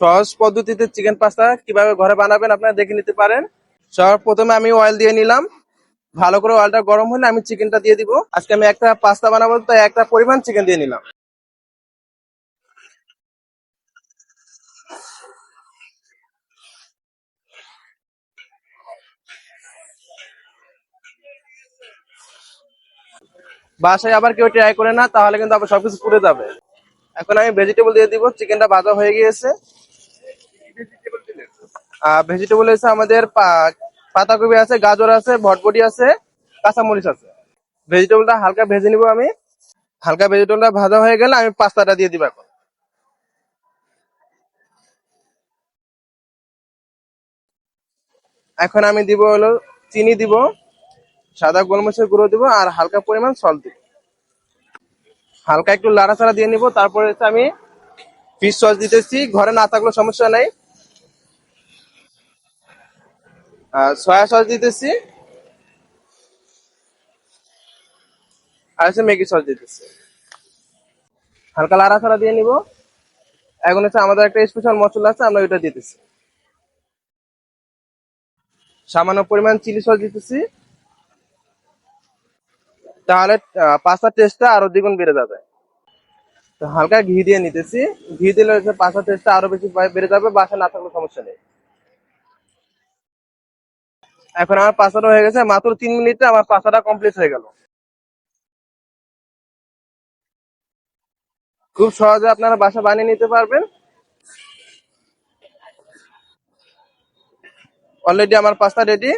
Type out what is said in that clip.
সহজ পদ্ধতিতে chicken pasta কীভাবে ঘরে বানাবেন আপনারা দেখে নিতে পারেন। সবার প্রথমে আমি অয়েল দিয়ে নিলাম। ভালো করে অয়েলটা গরম হলে আমি চিকেনটা দিয়ে দিব। আজকে আমি একটা পাস্তা বানাবো তাই একটা পরিমাণ চিকেন দিয়ে নিলাম। বাসায় আবার কেউ ট্রাই করে না, তাহলে কিন্তু আবার সবকিছু পুড়ে যাবে। এখন আমি ভেজিটেবল দিয়ে দিব, চিকেনটা ভাজা হয়ে গিয়েছে। ভেজিটেবল হচ্ছে আমাদের পাতাকপি আছে, গাজর আছে ভটভটি আছে, কাঁচামরিচ আছে। ভেজিটেবলটা হালকা ভেজে নিব আমি। হালকা ভেজিটেবলটা ভাজা হয়ে গেলে আমি পাস্তাটা দিয়ে দিব এখন। এখন আমি দিব হলো চিনি দিব, সাদা গোলমরিচের গুঁড়ো দিব আর হালকা পরিমাণ সল্ট দিব। হালকা একটু লাড়াচাড়া দিয়ে নিব, তারপরে আমি ফিশ সস দিতেছি। ঘরে না থাকলে সমস্যা নাই। সয়া সস দিতেছি। আর হচ্ছে ম্যাগি সস দিতেছি। হালকা লাড়াচাড়া দিয়ে নিব। এখন হচ্ছে আমাদের একটা স্পেশাল মশলা আছে, আমরা ওইটা দিতেছি। সামান্য পরিমাণ চিলি সস দিতেছি। তাহলে পাস্তার টেস্টটা আরও দ্বিগুণ বেড়ে যাবে। তো হালকা ঘি দিয়ে নিতেছি। ঘি দিলে হচ্ছে পাস্তার টেস্টটা আরও বেশি বেড়ে যাবে বাসা না থাকলে সমস্যা নেই। এখন আমার পাশাটা হয়ে গেছে, মাত্র তিন মিনিটে আমার পাশাটা কমপ্লিট হয়ে গেল। খুব সহজে আপনারা বাসা বানিয়ে নিতে পারবেন। অলরেডি আমার পাস্তা রেডি